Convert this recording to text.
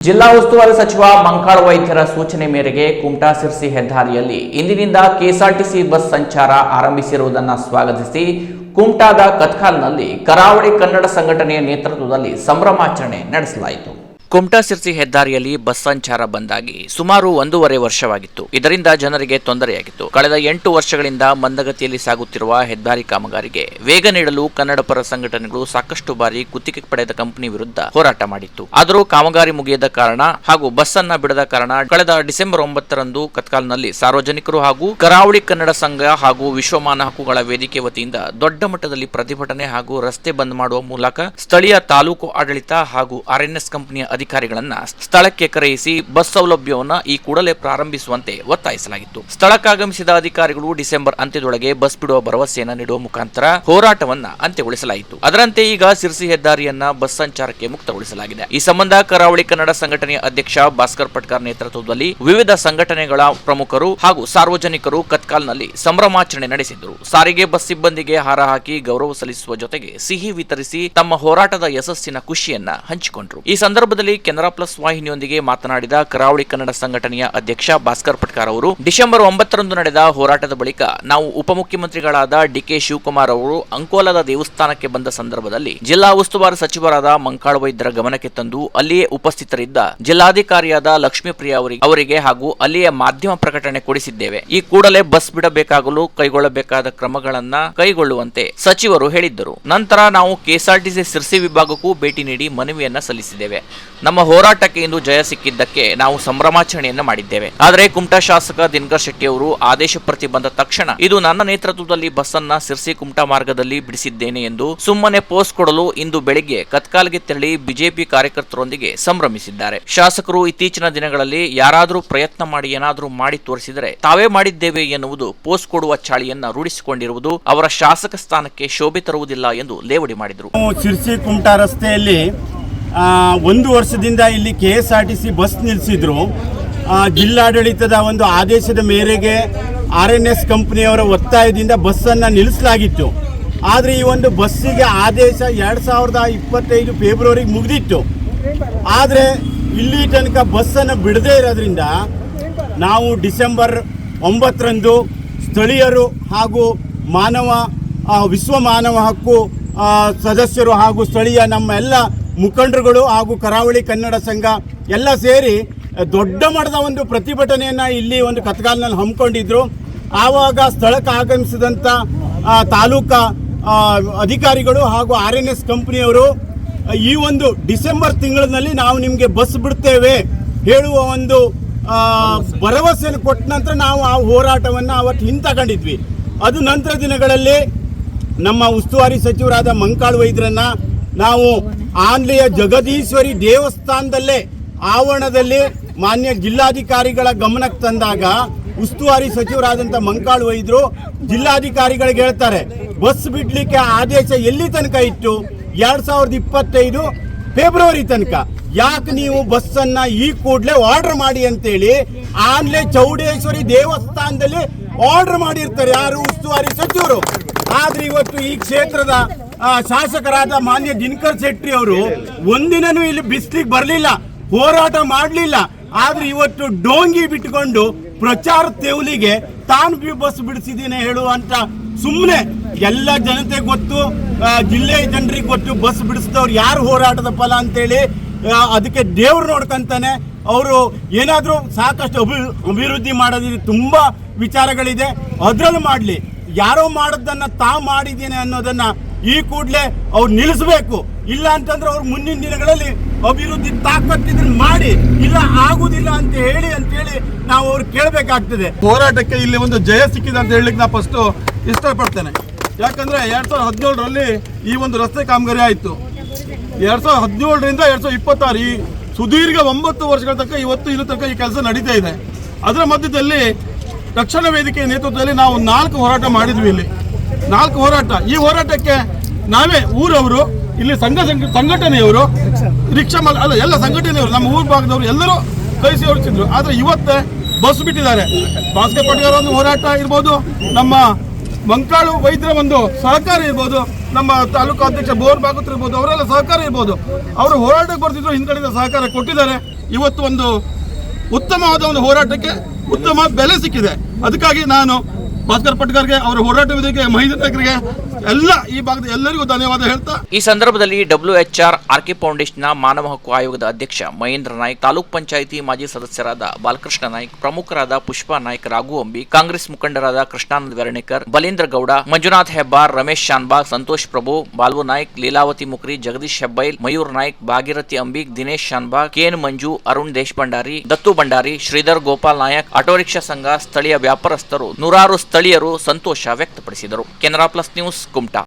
ಜಿಲ್ಲಾ ಉಸ್ತುವಾರಿ ಸಚಿವ ಮಂಕಾಳ ವೈದ್ಯರ ಸೂಚನೆ ಮೇರೆಗೆ ಕುಮಟಾ ಸಿರ್ಸಿ ಹೆದ್ದಾರಿಯಲ್ಲಿ ಇಂದಿನಿಂದ ಕೆಎಸ್ಆರ್ಟಿಸಿ ಬಸ್ ಸಂಚಾರ ಆರಂಭಿಸಿರುವುದನ್ನು ಸ್ವಾಗತಿಸಿ ಕುಮಟಾದ ಕತ್ಕಾಲ್ನಲ್ಲಿ ಕರಾವಳಿ ಕನ್ನಡ ಸಂಘಟನೆಯ ನೇತೃತ್ವದಲ್ಲಿ ಸಂಭ್ರಮಾಚರಣೆ ನಡೆಸಲಾಯಿತು. ಕುಮಟಾ ಸಿರ್ಸಿ ಹೆದ್ದಾರಿಯಲ್ಲಿ ಬಸ್ ಸಂಚಾರ ಬಂದಾಗಿ ಸುಮಾರು ಒಂದೂವರೆ ವರ್ಷವಾಗಿತ್ತು. ಇದರಿಂದ ಜನರಿಗೆ ತೊಂದರೆಯಾಗಿತ್ತು. ಕಳೆದ ಎಂಟು ವರ್ಷಗಳಿಂದ ಮಂದಗತಿಯಲ್ಲಿ ಸಾಗುತ್ತಿರುವ ಹೆದ್ದಾರಿ ಕಾಮಗಾರಿಗೆ ವೇಗ ನೀಡಲು ಕನ್ನಡ ಪರ ಸಂಘಟನೆಗಳು ಸಾಕಷ್ಟು ಬಾರಿ ಗುತ್ತಿಗೆ ಪಡೆದ ಕಂಪನಿ ವಿರುದ್ಧ ಹೋರಾಟ ಮಾಡಿತ್ತು. ಆದರೂ ಕಾಮಗಾರಿ ಮುಗಿಯದ ಕಾರಣ ಹಾಗೂ ಬಸ್ ಅನ್ನ ಬಿಡದ ಕಾರಣ ಕಳೆದ ಡಿಸೆಂಬರ್ ಒಂಬತ್ತರಂದು ಕತ್ಕಾಲ್ನಲ್ಲಿ ಸಾರ್ವಜನಿಕರು ಹಾಗೂ ಕರಾವಳಿ ಕನ್ನಡ ಸಂಘ ಹಾಗೂ ವಿಶ್ವಮಾನ ಹಕ್ಕುಗಳ ವೇದಿಕೆ ವತಿಯಿಂದ ದೊಡ್ಡ ಮಟ್ಟದಲ್ಲಿ ಪ್ರತಿಭಟನೆ ಹಾಗೂ ರಸ್ತೆ ಬಂದ್ ಮಾಡುವ ಮೂಲಕ ಸ್ಥಳೀಯ ತಾಲೂಕು ಆಡಳಿತ ಹಾಗೂ ಆರ್ಎನ್ಎಸ್ ಕಂಪನಿಯ ಅಧಿಕಾರಿಗಳನ್ನ ಸ್ಥಳಕ್ಕೆ ಕರೆಯಿಸಿ ಬಸ್ ಸೌಲಭ್ಯವನ್ನ ಈ ಕೂಡಲೇ ಪ್ರಾರಂಭಿಸುವಂತೆ ಒತ್ತಾಯಿಸಲಾಗಿತ್ತು. ಸ್ಥಳಕ್ಕಾಗಮಿಸಿದ ಅಧಿಕಾರಿಗಳು ಡಿಸೆಂಬರ್ ಅಂತ್ಯದೊಳಗೆ ಬಸ್ ಬಿಡುವ ಭರವಸೆಯನ್ನ ನೀಡುವ ಮುಖಾಂತರ ಹೋರಾಟವನ್ನ ಅಂತ್ಯಗೊಳಿಸಲಾಯಿತು. ಅದರಂತೆ ಈಗ ಸಿರ್ಸಿ ಹೆದ್ದಾರಿಯನ್ನ ಬಸ್ ಸಂಚಾರಕ್ಕೆ ಮುಕ್ತಗೊಳಿಸಲಾಗಿದೆ. ಈ ಸಂಬಂಧ ಕರಾವಳಿ ಕನ್ನಡ ಸಂಘಟನೆಯ ಅಧ್ಯಕ್ಷ ಭಾಸ್ಕರ್ ಪಟ್ಕರ್ ನೇತೃತ್ವದಲ್ಲಿ ವಿವಿಧ ಸಂಘಟನೆಗಳ ಪ್ರಮುಖರು ಹಾಗೂ ಸಾರ್ವಜನಿಕರು ಕತ್ಕಾಲ್ನಲ್ಲಿ ಸಂಭ್ರಮಾಚರಣೆ ನಡೆಸಿದರು ಸಾರಿಗೆ ಬಸ್ ಸಿಬ್ಬಂದಿಗೆ ಹಾರ ಹಾಕಿ ಗೌರವ ಸಲ್ಲಿಸುವ ಜೊತೆಗೆ ಸಿಹಿ ವಿತರಿಸಿ ತಮ್ಮ ಹೋರಾಟದ ಯಶಸ್ಸಿನ ಖುಷಿಯನ್ನ ಹಂಚಿಕೊಂಡರು. ಈ ಸಂದರ್ಭದಲ್ಲಿ ಕೆನರಾ ಪ್ಲಸ್ ವಾಹಿನಿಯೊಂದಿಗೆ ಮಾತನಾಡಿದ ಕರಾವಳಿ ಕನ್ನಡ ಸಂಘಟನೆಯ ಅಧ್ಯಕ್ಷ ಭಾಸ್ಕರ್ ಪಟ್ಕಾರ್ ಅವರು, ಡಿಸೆಂಬರ್ ಒಂಬತ್ತರಂದು ನಡೆದ ಹೋರಾಟದ ಬಳಿಕ ನಾವು ಉಪಮುಖ್ಯಮಂತ್ರಿಗಳಾದ ಡಿಕೆ ಶಿವಕುಮಾರ್ ಅವರು ಅಂಕೋಲದ ದೇವಸ್ಥಾನಕ್ಕೆ ಬಂದ ಸಂದರ್ಭದಲ್ಲಿ ಜಿಲ್ಲಾ ಉಸ್ತುವಾರಿ ಸಚಿವರಾದ ಮಂಕಾಳ ವೈದ್ಯರ ಗಮನಕ್ಕೆ ತಂದು ಅಲ್ಲಿಯೇ ಉಪಸ್ಥಿತರಿದ್ದ ಜಿಲ್ಲಾಧಿಕಾರಿಯಾದ ಲಕ್ಷ್ಮೀಪ್ರಿಯ ಅವರಿಗೆ ಅವರಿಗೆ ಹಾಗೂ ಅಲ್ಲಿಯ ಮಾಧ್ಯಮ ಪ್ರಕಟಣೆ ಕೊಡಿಸಿದ್ದೇವೆ. ಈ ಕೂಡಲೇ ಬಸ್ ಬಿಡಬೇಕಾಗಲು ಕೈಗೊಳ್ಳಬೇಕಾದ ಕ್ರಮಗಳನ್ನ ಕೈಗೊಳ್ಳುವಂತೆ ಸಚಿವರು ಹೇಳಿದ್ದರು. ನಂತರ ನಾವು ಕೆಎಸ್ಆರ್ಟಿಸಿ ಸಿರ್ಸಿ ವಿಭಾಗಕ್ಕೂ ಭೇಟಿ ನೀಡಿ ಮನವಿಯನ್ನ ಸಲ್ಲಿಸಿದ್ದೇವೆ. ನಮ್ಮ ಹೋರಾಟಕ್ಕೆ ಇಂದು ಜಯ ಸಿಕ್ಕಿದ್ದಕ್ಕೆ ನಾವು ಸಂಭ್ರಮಾಚರಣೆಯನ್ನು ಮಾಡಿದ್ದೇವೆ. ಆದರೆ ಕುಮಟಾ ಶಾಸಕ ದಿನಕರ್ ಶೆಟ್ಟಿ ಅವರು ಆದೇಶ ಪ್ರತಿ ಬಂದ ತಕ್ಷಣ ಇದು ನನ್ನ ನೇತೃತ್ವದಲ್ಲಿ ಬಸ್ ಅನ್ನ ಸಿರ್ಸಿ ಕುಮಟಾ ಮಾರ್ಗದಲ್ಲಿ ಬಿಡಿಸಿದ್ದೇನೆ ಎಂದು ಸುಮ್ಮನೆ ಪೋಸ್ಟ್ ಕೊಡಲು ಇಂದು ಬೆಳಿಗ್ಗೆ ಕತ್ಕಾಲ್ಗೆ ತೆರಳಿ ಬಿಜೆಪಿ ಕಾರ್ಯಕರ್ತರೊಂದಿಗೆ ಸಂಭ್ರಮಿಸಿದ್ದಾರೆ. ಶಾಸಕರು ಇತ್ತೀಚಿನ ದಿನಗಳಲ್ಲಿ ಯಾರಾದರೂ ಪ್ರಯತ್ನ ಮಾಡಿ ಏನಾದರೂ ಮಾಡಿ ತೋರಿಸಿದರೆ ತಾವೇ ಮಾಡಿದ್ದೇವೆ ಎನ್ನುವುದು ಪೋಸ್ಟ್ ಕೊಡುವ ಚಾಳಿಯನ್ನ ರೂಢಿಸಿಕೊಂಡಿರುವುದು ಅವರ ಶಾಸಕ ಸ್ಥಾನಕ್ಕೆ ಶೋಭೆ ತರುವುದಿಲ್ಲ ಎಂದು ಲೇವಡಿ ಮಾಡಿದರು. ಸಿರ್ಸಿ ಕುಮಟಾ ರಸ್ತೆಯಲ್ಲಿ ಒಂದು ವರ್ಷದಿಂದ ಇಲ್ಲಿ K S R T C bus ನಿಲ್ಲಿಸಿದ್ರು ಜಿಲ್ಲಾಡಳಿತದ ಒಂದು ಆದೇಶದ ಮೇರೆಗೆ ಆರ್ ಎನ್ ಎಸ್ ಕಂಪ್ನಿಯವರ ಒತ್ತಾಯದಿಂದ ಬಸ್ಸನ್ನು ನಿಲ್ಲಿಸಲಾಗಿತ್ತು. ಆದರೆ ಈ ಒಂದು ಬಸ್ಸಿಗೆ ಆದೇಶ ಎರಡು ಸಾವಿರದ ಇಪ್ಪತ್ತೈದು ಫೆಬ್ರವರಿಗೆ ಮುಗಿದಿತ್ತು. ಆದರೆ ಇಲ್ಲಿ ತನಕ ಬಸ್ಸನ್ನು ಬಿಡದೇ ಇರೋದ್ರಿಂದ ನಾವು ಡಿಸೆಂಬರ್ ಒಂಬತ್ತರಂದು ಸ್ಥಳೀಯರು ಹಾಗೂ ಮಾನವ ವಿಶ್ವ ಮಾನವ ಹಕ್ಕು ಸದಸ್ಯರು ಹಾಗೂ ಸ್ಥಳೀಯ ನಮ್ಮ ಎಲ್ಲ ಮುಖಂಡರುಗಳು ಹಾಗೂ ಕರಾವಳಿ ಕನ್ನಡ ಸಂಘ ಎಲ್ಲ ಸೇರಿ ದೊಡ್ಡ ಮಟ್ಟದ ಒಂದು ಪ್ರತಿಭಟನೆಯನ್ನು ಇಲ್ಲಿ ಒಂದು ಕತ್ಗಾಲ್ನಲ್ಲಿ ಹಮ್ಮಿಕೊಂಡಿದ್ರು. ಆವಾಗ ಸ್ಥಳಕ್ಕೆ ಆಗಮಿಸಿದಂಥ ತಾಲೂಕಾ ಅಧಿಕಾರಿಗಳು ಹಾಗೂ ಆರ್ ಎನ್ ಎಸ್ ಕಂಪ್ನಿಯವರು, ಈ ಒಂದು ಡಿಸೆಂಬರ್ ತಿಂಗಳಿನಲ್ಲಿ ನಾವು ನಿಮಗೆ ಬಸ್ ಬಿಡ್ತೇವೆ ಹೇಳುವ ಒಂದು ಭರವಸೆಯನ್ನು ಕೊಟ್ಟ ನಂತರ ನಾವು ಆ ಹೋರಾಟವನ್ನು ಅವತ್ತು ಹಿಂತಕೊಂಡಿದ್ವಿ. ಅದು ನಂತರ ದಿನಗಳಲ್ಲಿ ನಮ್ಮ ಉಸ್ತುವಾರಿ ಸಚಿವರಾದ ಮಂಕಾಳು ವೈದ್ಯರನ್ನ ನಾವು ಆನ್ಲೆಯ ಜಗದೀಶ್ವರಿ ದೇವಸ್ಥಾನದಲ್ಲೇ ಆವರಣದಲ್ಲಿ ಮಾನ್ಯ ಜಿಲ್ಲಾಧಿಕಾರಿಗಳ ಗಮನಕ್ಕೆ ತಂದಾಗ ಉಸ್ತುವಾರಿ ಸಚಿವರಾದಂಥ ಮಂಕಾಳು ವೈದ್ಯರು ಜಿಲ್ಲಾಧಿಕಾರಿಗಳಿಗೆ ಹೇಳ್ತಾರೆ, ಬಸ್ ಬಿಡ್ಲಿಕ್ಕೆ ಆದೇಶ ಎಲ್ಲಿ ತನಕ ಇತ್ತು ಎರಡ್ ಸಾವಿರದ ಇಪ್ಪತ್ತೈದು ಫೆಬ್ರವರಿ ತನಕ. ಯಾಕೆ ನೀವು ಬಸ್ ಅನ್ನ ಈ ಕೂಡಲೇ ಆರ್ಡರ್ ಮಾಡಿ ಅಂತೇಳಿ ಆನ್ಲೆ ಚೌಡೇಶ್ವರಿ ದೇವಸ್ಥಾನದಲ್ಲಿ ಆರ್ಡರ್ ಮಾಡಿರ್ತಾರೆ ಯಾರು ಉಸ್ತುವಾರಿ ಸಚಿವರು. ಆದ್ರೆ ಇವತ್ತು ಈ ಕ್ಷೇತ್ರದ ಶಾಸಕರಾದ ಮಾನ್ಯ ದಿನಕರ್ ಶೆಟ್ಟಿ ಅವರು ಒಂದಿನೂ ಇಲ್ಲಿ ಬಿಸ್ಲಿಗೆ ಬರಲಿಲ್ಲ, ಹೋರಾಟ ಮಾಡಲಿಲ್ಲ. ಆದ್ರೆ ಇವತ್ತು ಡೋಂಗಿ ಬಿಟ್ಟುಕೊಂಡು ಪ್ರಚಾರ ತೆವಲಿಗೆ ತಾನು ಬಸ್ ಬಿಡಿಸಿದ್ದೀನಿ ಹೇಳುವಂತ ಸುಮ್ಮನೆ ಎಲ್ಲ ಜನತೆ ಗೊತ್ತು ಜಿಲ್ಲೆ ಜನರಿಗೆ ಗೊತ್ತು ಬಸ್ ಬಿಡಿಸಿದವ್ರು ಯಾರು ಹೋರಾಟದ ಫಲ ಅಂತೇಳಿ ಅದಕ್ಕೆ ದೇವ್ರು ನೋಡ್ಕಂತಾನೆ ಅವರು ಏನಾದರೂ ಸಾಕಷ್ಟು ಅಭಿ, ಅಭಿವೃದ್ಧಿ ಮಾಡೋದಿದೆ, ತುಂಬ ವಿಚಾರಗಳಿದೆ. ಅದ್ರಲ್ಲಿ ಮಾಡಲಿ, ಯಾರೋ ಮಾಡೋದನ್ನು ತಾ ಮಾಡಿದ್ದೀನಿ ಅನ್ನೋದನ್ನ ಈ ಕೂಡಲೇ ಅವ್ರು ನಿಲ್ಲಿಸಬೇಕು ಇಲ್ಲ ಅಂತಂದ್ರೆ ಅವ್ರು ಮುಂದಿನ ದಿನಗಳಲ್ಲಿ ಅಭಿವೃದ್ಧಿ ತಾಕತ್ತಿದ್ರೆ ಮಾಡಿ, ಇಲ್ಲ ಆಗುದಿಲ್ಲ ಅಂತ ಹೇಳಿ ಅಂತ ಹೇಳಿ ನಾವು ಅವ್ರು ಕೇಳಬೇಕಾಗ್ತದೆ. ಹೋರಾಟಕ್ಕೆ ಇಲ್ಲಿ ಒಂದು ಜಯ ಸಿಕ್ಕಿದೆ ಅಂತ ಹೇಳಲಿಕ್ಕೆ ನಾ ಫಸ್ಟ್ ಇಷ್ಟಪಡ್ತೇನೆ. ಯಾಕಂದ್ರೆ ಎರಡ್ ಸಾವಿರದ ಹದಿನೇಳರಲ್ಲಿ ಈ ಒಂದು ರಸ್ತೆ ಕಾಮಗಾರಿ ಆಯಿತು. ಎರಡ್ ಸಾವಿರದ ಹದಿನೇಳರಿಂದ ಎರಡ್ ಸಾವಿರದ ಇಪ್ಪತ್ತಾರು ಈ ಸುದೀರ್ಘ ಒಂಬತ್ತು ವರ್ಷಗಳ ತನಕ ಇವತ್ತು ಇಲ್ಲಿ ತನಕ ಈ ಕೆಲಸ ನಡೀತಾ ಇದೆ. ಅದರ ಮಧ್ಯದಲ್ಲಿ ರಕ್ಷಣಾ ವೇದಿಕೆಯ ನೇತೃತ್ವದಲ್ಲಿ ನಾವು ನಾಲ್ಕು ಹೋರಾಟ ಮಾಡಿದ್ವಿ ಇಲ್ಲಿ. ನಾಲ್ಕು ಹೋರಾಟ. ಈ ಹೋರಾಟಕ್ಕೆ ನಾವೇ ಊರವರು, ಇಲ್ಲಿ ಸಂಘ ಸಂಘ- ಸಂಘಟನೆಯವರು, ರಿಕ್ಷಾ ಮಲ್ ಅಲ್ಲ, ಎಲ್ಲ ಸಂಘಟನೆಯವರು, ನಮ್ಮ ಊರ್ ಭಾಗದವರು ಎಲ್ಲರೂ ಕಳಿಸಿ ಹೊರಟಿದ್ರು ಆದರೆ ಇವತ್ತೇ ಬಸ್ ಬಿಟ್ಟಿದ್ದಾರೆ. ಬಾಸ್ಕೆ ಪಟೇಲ್ ಒಂದು ಹೋರಾಟ ಇರ್ಬೋದು, ನಮ್ಮ ಮಂಕಾಳು ವೈದ್ಯರ ಒಂದು ಸಹಕಾರ ಇರ್ಬೋದು, ನಮ್ಮ ತಾಲೂಕು ಅಧ್ಯಕ್ಷ ಬೋರ್ ಭಾಗತ್ ಇರ್ಬೋದು, ಅವರೆಲ್ಲ ಸಹಕಾರ ಇರ್ಬೋದು. ಅವರು ಹೋರಾಟಕ್ಕೆ ಬರ್ತಿದ್ರು ಹಿಂದಡಿದ ಸಹಕಾರ ಕೊಟ್ಟಿದ್ದಾರೆ. ಇವತ್ತು ಒಂದು ಉತ್ತಮವಾದ ಒಂದು ಹೋರಾಟಕ್ಕೆ ಉತ್ತಮ ಬೆಲೆ ಸಿಕ್ಕಿದೆ. ಅದಕ್ಕಾಗಿ ನಾನು ಭಾಸ್ಕರ್ ಪಟ್ಕರ್ಗೆ, ಅವರ ಹೋರಾಟ ವೇದಿಕೆ ಮಹಿಂದ್ರ ನಾಯಕರಿಗೆ ಎಲ್ಲ ಈ ಭಾಗದ ಎಲ್ಲರಿಗೂ ಧನ್ಯವಾದ ಹೇಳ್ತಾ. ಈ ಸಂದರ್ಭದಲ್ಲಿ ಡಬ್ಲ್ಯೂಎಚ್ಆರ್ ಆರ್ಕೆ ಫೌಂಡೇಶನ್ನ ಮಾನವ ಹಕ್ಕು ಆಯೋಗದ ಅಧ್ಯಕ್ಷ ಮಹೇಂದ್ರ ನಾಯ್ಕ್, ತಾಲೂಕ್ ಪಂಚಾಯಿತಿ ಮಾಜಿ ಸದಸ್ಯರಾದ ಬಾಲಕೃಷ್ಣ ನಾಯ್ಕ್, ಪ್ರಮುಖರಾದ ಪುಷ್ಪಾ ನಾಯ್ಕ್, ರಾಘು ಅಂಬಿ, ಕಾಂಗ್ರೆಸ್ ಮುಖಂಡರಾದ ಕೃಷ್ಣಾನಂದ ವೆರಣೇಕರ್, ಬಲೇಂದ್ರ ಗೌಡ, ಮಂಜುನಾಥ್ ಹೆಬ್ಬಾರ್, ರಮೇಶ್ ಶಾನ್ಬಾಗ್ ಸಂತೋಷ್ ಪ್ರಭು, ಬಾಲ್ವು ನಾಯ್ಕ್, ಲೀಲಾವತಿ ಮುಖ್ರಿ ಜಗದೀಶ್ ಹೆಬ್ಬೈಲ್ ಮಯೂರ್ ನಾಯ್ಕ್, ಭಾಗೀರಥಿ ಅಂಬಿಕ್ ದಿನೇಶ್ ಶಾನ್ಬಾಗ್ ಕೆಎನ್ ಮಂಜು, ಅರುಣ್ ದೇಶಭಂಡಾರಿ ದತ್ತು ಭಂಡಾರಿ, ಶ್ರೀಧರ್ ಗೋಪಾಲ್ ನಾಯಕ್ ಆಟೋ ರಿಕ್ಷಾ ಸಂಘ, ಸ್ಥಳೀಯ ವ್ಯಾಪಾರಸ್ಥರು ನೂರಾರು ಸ್ಥಳೀಯರು ಸಂತೋಷ ವ್ಯಕ್ತಪಡಿಸಿದರು. Canara plus news Kumta.